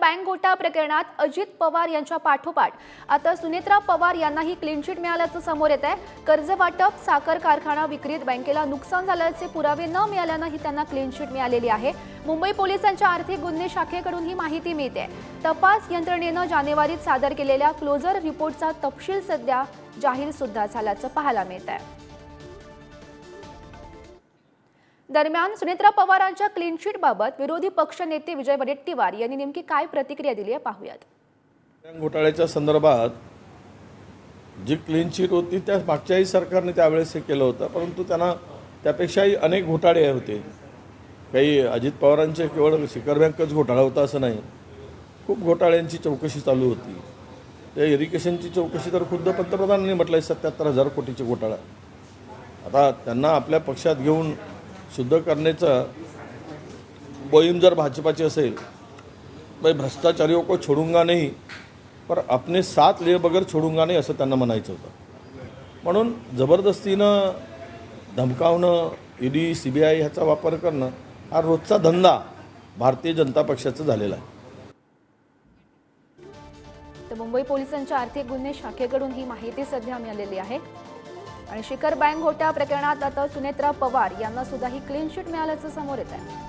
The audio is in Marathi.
बँक घोटाळा प्रकरणात अजित पवार यांच्या पाठोपाठ. आता सुनेत्रा पवार यांनाही क्लीन चिट मिळाल्याचं समोर येत आहे कर्ज वाटप साखर कारखाना विक्रीत बँकेला नुकसान झाल्याचे पुरावे न मिळाल्यानंही त्यांना क्लीन चिट मिळालेली आहे. मुंबई पोलिसांच्या आर्थिक गुन्हे शाखेकडून ही माहिती मिळते. तपास यंत्रणेनं जानेवारीत सादर केलेल्या क्लोजर रिपोर्टचा तपशील सध्या जाहीर सुद्धा झाल्याचं पाहायला मिळत आहे दरम्यान सुनेत्रा पवारांच्या क्लीन बाबत विरोधी पक्षनेते विजय वडेट्टीवार यांनी नेमकी काय प्रतिक्रिया दिली आहे पाहूयात. घोटाळ्याच्या संदर्भात जी क्लीन चिट होती त्या मागच्याही सरकारने त्यावेळेस हे केलं होतं परंतु त्यांना त्यापेक्षाही अनेक घोटाळे होते. काही अजित पवारांचे केवळ शिखर बँकच घोटाळा होता असं नाही. खूप घोटाळ्यांची चौकशी चालू होती. त्या इरिगेशनची चौकशी तर खुद्द पंतप्रधानांनी म्हटलं आहे सत्याहत्तर हजार कोटीचे घोटाळा. आता त्यांना आपल्या पक्षात घेऊन शुद्ध करण्याचं मोहीम जर भाजपाची असेल भाई भ्रष्टाचारियों को छोडूंगा नाही पर आपले साथ लिए बगर छोडूंगा नाही असं त्यांना म्हणायचं होतं. म्हणून जबरदस्तीनं धमकावणं ईडी सी बी आय ह्याचा वापर करणं हा रोजचा धंदा भारतीय जनता पक्षाचा झालेला आहे. तर मुंबई पोलिसांच्या आर्थिक गुन्हे शाखेकडून ही माहिती सध्या मिळालेली आहे. आणि शिखर बँक घोटाळा प्रकरणात आता सुनेत्रा पवार यांना सुद्धा ही क्लीन चिट मिळाल्याचं समोर येत आहे